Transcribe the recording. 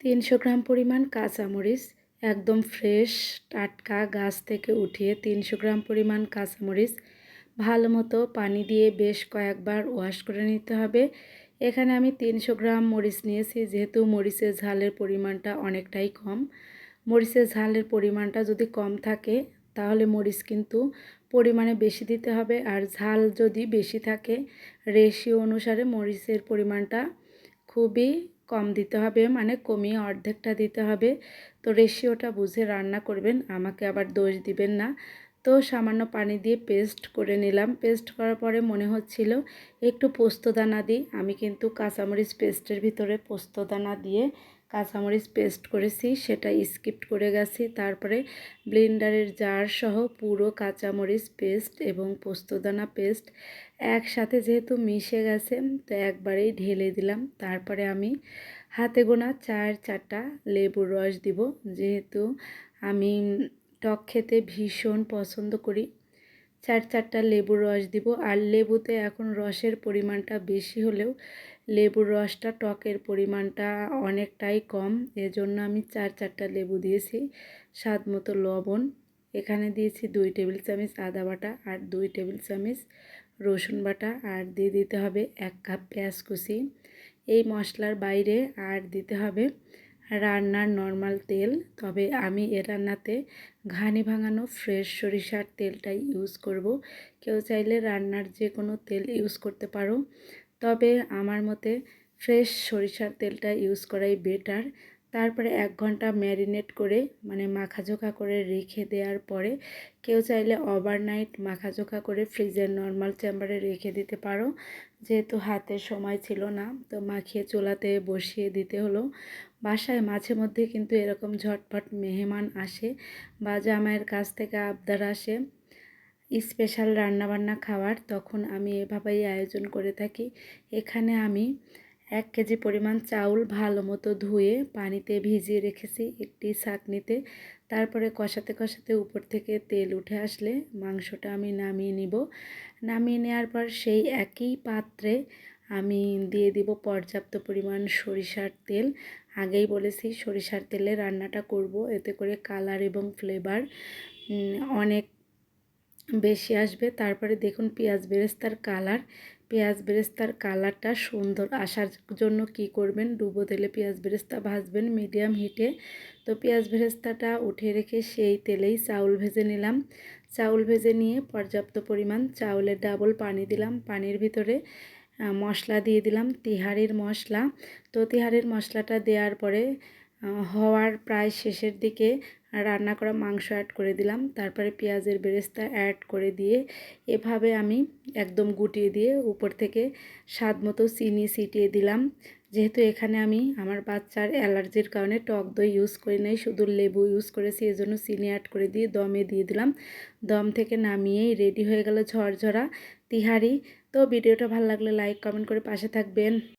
তিনশো গ্রাম পরিমাণ কাঁচামরিচ, একদম ফ্রেশ, টাটকা গাছ থেকে উঠিয়ে তিনশো গ্রাম পরিমাণ কাঁচামরিচ। ভালো মতো পানি দিয়ে বেশ কয়েকবার ওয়াশ করে নিতে হবে। এখানে আমি তিনশো গ্রাম মরিচ নিয়েছি, যেহেতু মরিচের ঝালের পরিমাণটা অনেকটাই কম। মরিচের ঝালের পরিমাণটা যদি কম থাকে, তাহলে মরিচ কিন্তু পরিমাণে বেশি দিতে হবে। আর ঝাল যদি বেশি থাকে, রেশিও অনুসারে মরিচের পরিমাণটা খুবই কম দিতে হবে মানে কমিয়ে অর্ধেকটা দিতে হবে। তো রেশিওটা বুঝে রান্না করবেন, আমাকে আবার দোষ দিবেন না। তো সামান্য পানি দিয়ে পেস্ট করে নিলাম। পেস্ট করার পরে মনে হচ্ছিল একটু পোস্তদানা দিই। আমি কিন্তু কাঁচামরিচ পেস্টের ভিতরে পোস্তদানা দিয়ে কাঁচামরিচ পেস্ট করেছি, সেটা স্কিপ করে গেছি। তারপরে ব্লেন্ডারের জার সহ পুরো কাঁচামরিচ পেস্ট এবং পোস্তদানা পেস্ট একসাথে যেহেতু মিশে গেছে, তো একবারেই ঢেলে দিলাম। তারপরে আমি হাতে গোনা চার চারটা লেবুর রস দিব, যেহেতু আমি টক খেতে ভীষণ পছন্দ করি। চার চারটা লেবুর রস দিব। আর লেবুতে এখন রসের পরিমাণটা বেশি হলেও লেবুর রসটা টকের পরিমাণটা অনেকটাই কম। এজন্য আমি চার চারটা লেবু দিয়েছি, স্বাদ মতো লবণ। এখানে দিয়েছি দুই টেবিল চামচ আদা বাটা আর দুই টেবিল চামচ রসুন বাটা। আর দিয়ে দিতে হবে এক কাপ পেঁয়াজ কুচি। এই মশলার বাইরে আর দিতে হবে রান্নার নর্মাল তেল, তবে আমি এ রান্নাতে ঘানি ভাঙানো ফ্রেশ সরিষার তেলটাই ইউজ করব। কেউ চাইলে রান্নার যে কোনো তেল ইউজ করতে পারো। তবে আমার মতে ফ্রেশ সরিষার তেলটা ইউজ করাই বেটার তারপরে এক ঘণ্টা ম্যারিনেট করে মানে মাখাঝোখা করে রেখে দেওয়ার পরে, কেউ চাইলে ওভারনাইট মাখাঝোখা করে ফ্রিজের নর্মাল চেম্বারে রেখে দিতে পারো। যেহেতু হাতে সময় ছিল না, তো মাখিয়ে চোলাতে বসিয়ে দিতে হলো। বাসায় মাঝে মধ্যে কিন্তু এরকম ঝটপট মেহমান আসে বা জামাইয়ের কাছ থেকে আবদার আসে। স্পেশাল রান্নাবান্না খাওয়ার, তখন আমি এভাবেই আয়োজন করে থাকি। এখানে আমি এক কেজি পরিমাণ চাউল ভালো মতো ধুয়ে পানিতে ভিজিয়ে রেখেছি একটি ছাঁকনিতে। তারপরে কষাতে কষাতে উপর থেকে তেল উঠে আসলে মাংসটা আমি নামিয়ে নিব। নামিয়ে নেওয়ার পর সেই একই পাত্রে আমি দিয়ে দিব পর্যাপ্ত পরিমাণ সরিষার তেল। আগেই বলেছি সরিষার তেলে রান্নাটা করব, এতে করে কালার এবং ফ্লেভার অনেক বেশি আসবে। তারপরে দেখুন পেঁয়াজ বেরেস্তার কালার পেঁয়াজ বেরেস্তার কালারটা সুন্দর। আসার জন্য কি করবেন? ডুবো তেলে পেঁয়াজ বেরেস্তা ভাজবেন মিডিয়াম হিটে। তো পেঁয়াজ বেরেস্তাটা উঠে রেখে সেই তেলেই চাউল ভেজে নিলাম। চাউল ভেজে নিয়ে পর্যাপ্ত পরিমাণ চাউলের ডাবল পানি দিলাম। পানির ভিতরে মশলা দিয়ে দিলাম তিহারির মশলা। তো তিহারির মশলাটা দেওয়ার পরে হওয়ার প্রায় শেষের দিকে রান্না করা মাংস অ্যাড করে দিলাম। তারপরে পেঁয়াজের বেরেস্তা অ্যাড করে দিয়ে এভাবে আমি একদম গুটিয়ে দিয়ে উপর থেকে স্বাদ মতো চিনি ছিটিয়ে দিলাম। যেহেতু এখানে আমি আমার বাচ্চার অ্যালার্জির কারণে টক দই ইউজ করি নাই, শুধু লেবু ইউজ করেছি, এজন্য চিনি অ্যাড করে দিয়ে দমে দিয়ে দিলাম। দম থেকে নামিয়েই রেডি হয়ে গেল ঝরঝরা তিহারি। তো ভিডিওটা ভালো লাগলে লাইক কমেন্ট করে পাশে থাকবেন।